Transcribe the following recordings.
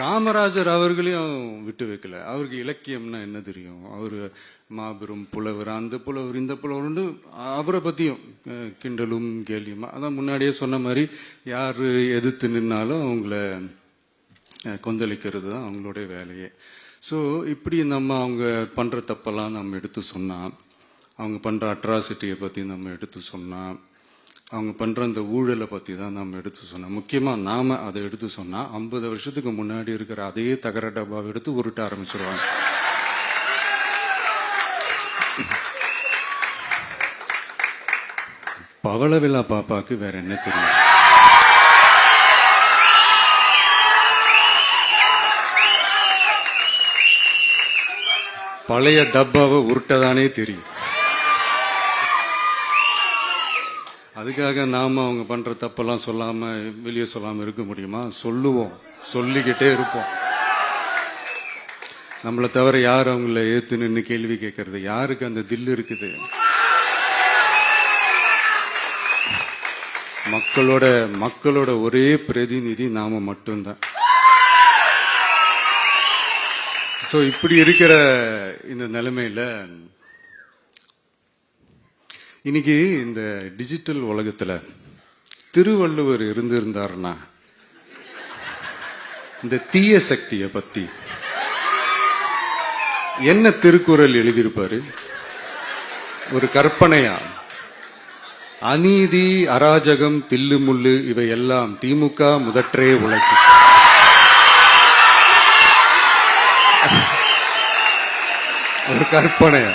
காமராஜர் அவர்களையும் விட்டு வைக்கல. அவருக்கு இலக்கியம்னா என்ன தெரியும்? அவர் மாபெரும் புலவர் அந்த புலவர் இந்த புலவர்னு அவரை பத்தியும் கிண்டலும் கேலியுமா அதான் முன்னாடியே சொன்ன மாதிரி யார் எதிர்த்து நின்னாலும் அவங்கள கொந்தளிக்கிறது தான் அவங்களுடைய வேலையே. ஸோ இப்படி நம்ம அவங்க பண்ற தப்பெல்லாம் நம்ம எடுத்து சொன்னா அவங்க பண்ற அட்ராசிட்டியை பத்தி நம்ம எடுத்து சொன்னா அவங்க பண்ணுற அந்த ஊழலை பற்றி தான் நம்ம எடுத்து சொன்னோம். முக்கியமாக நாம் அதை எடுத்து சொன்னால் ஐம்பது வருஷத்துக்கு முன்னாடி இருக்கிற அதே தகர டப்பாவை எடுத்து உருட்ட ஆரம்பிச்சிருவாங்க. பவளவிழா பாப்பாவுக்கு வேற என்ன தெரியும்? பழைய டப்பாவை உருட்டதானே தெரியும். அதுக்காக நாம் அவங்க பண்ணுற தப்பெல்லாம் சொல்லாமல் வெளியே சொல்லாமல் இருக்க முடியுமா? சொல்லுவோம். சொல்லிக்கிட்டே இருப்போம். நம்மளை தவிர யார் அவங்கள ஏற்று நின்று கேள்வி கேட்கறது? யாருக்கு அந்த தில் இருக்குது? மக்களோட மக்களோட ஒரே பிரதிநிதி நாம மட்டும்தான். ஸோ இப்படி இருக்கிற இந்த நிலைமையில இன்னைக்கு இந்த டிஜிட்டல் உலகத்துல திருவள்ளுவர் இருந்திருந்தாருன்னா இந்த தீய சக்தியை பத்தி என்ன திருக்குறள் எழுதியிருப்பாரு? ஒரு கற்பனையா? அநீதி அராஜகம் தில்லுமுள்ளு இவை எல்லாம் திமுக முதற்றே உழைக்கும் ஒரு கற்பனையா?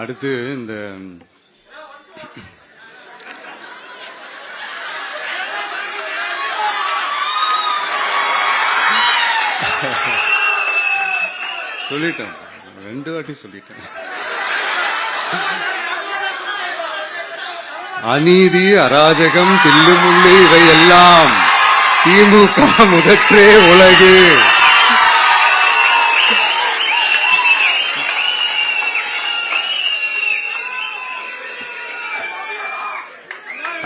அடுத்து இந்த சொல்லிட்டேன். ரெண்டு வாட்டி சொல்லிட்டேன். அநீதி அராஜகம் தில்லுமுள்ளு இவை எல்லாம் திமுக முதற்றே உலகு.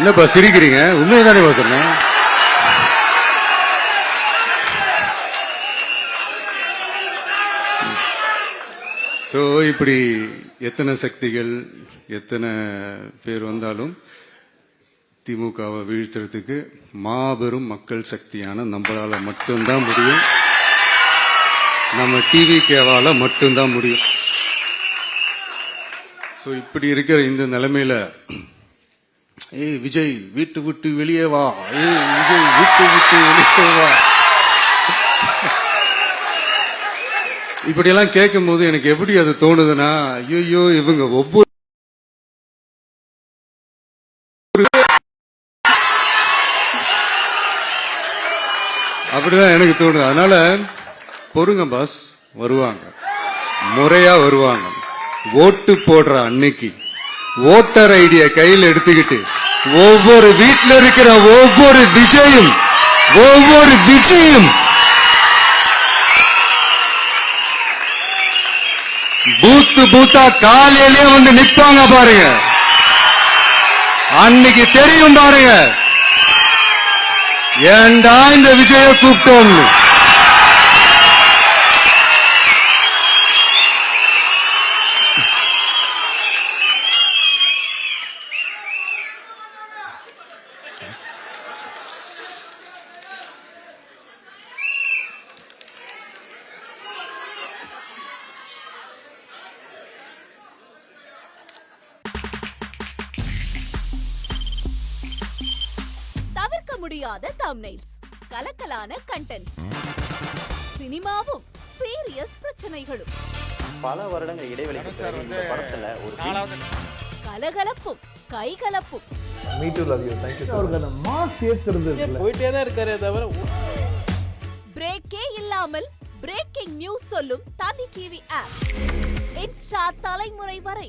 என்னப்பா சிரிக்கிறீங்க? உண்மையை தானே சொன்னேன். ஸோ இப்படி எத்தனை சக்திகள் எத்தனை பேர் வந்தாலும் திமுகவை வீழ்த்துறதுக்கு மாபெரும் மக்கள் சக்தியான நம்மளால மட்டும்தான் முடியும். நம்ம டிவி கேவால மட்டும்தான் முடியும். ஸோ இப்படி இருக்கிற இந்த நிலைமையில ஏய் விஜய் வீட்டு விட்டு வெளியே வா. ஏய் விஜய் வீட்டு விட்டு வெளியே வா. இப்படியெல்லாம் கேட்கும் போது எனக்கு எப்படி அது தோணுதுன்னா ஐயோ இவங்க ஒவ்வொரு அப்படிதான் எனக்கு தோணுது. அதனால பொறுங்க பாஸ் வருவாங்க. முறையா வருவாங்க. ஓட்டு போடுற அன்னைக்கு. ஓட்டர் ஐடிய கையில் எடுத்துக்கிட்டு ஒவ்வொரு வீட்டில் இருக்கிற ஒவ்வொரு விஜயும் ஒவ்வொரு விஜயும் பூத்து பூத்தா காலையிலே வந்து நிப்பாங்க பாருங்க. அன்னைக்கு தெரியும் பாருங்க. ஏன்டா இந்த விஜய கூப்பிட்டோம்னு? முடியாத தம்னைல்ஸ் கலக்கலான கண்டென்ட்ஸ் சினிமாவும் சீரியஸ் பிரச்சனைகளும். பல வருடங்கள் இடைவெளிக்கு பிறகு இந்த படத்துல ஒரு கலகலப்பும் கைகலப்பும். அவருக்கு அந்த மாஸ் ஏத்துறது இருக்குல்ல போயிட்டே தான் இருக்காரே தவிர பிரேக்கே இல்லாமல் பிரேக்கிங் நியூஸ் சொல்லும் தந்தி டிவி ஆப் இன்ஸ்டா தலைமுறை வரை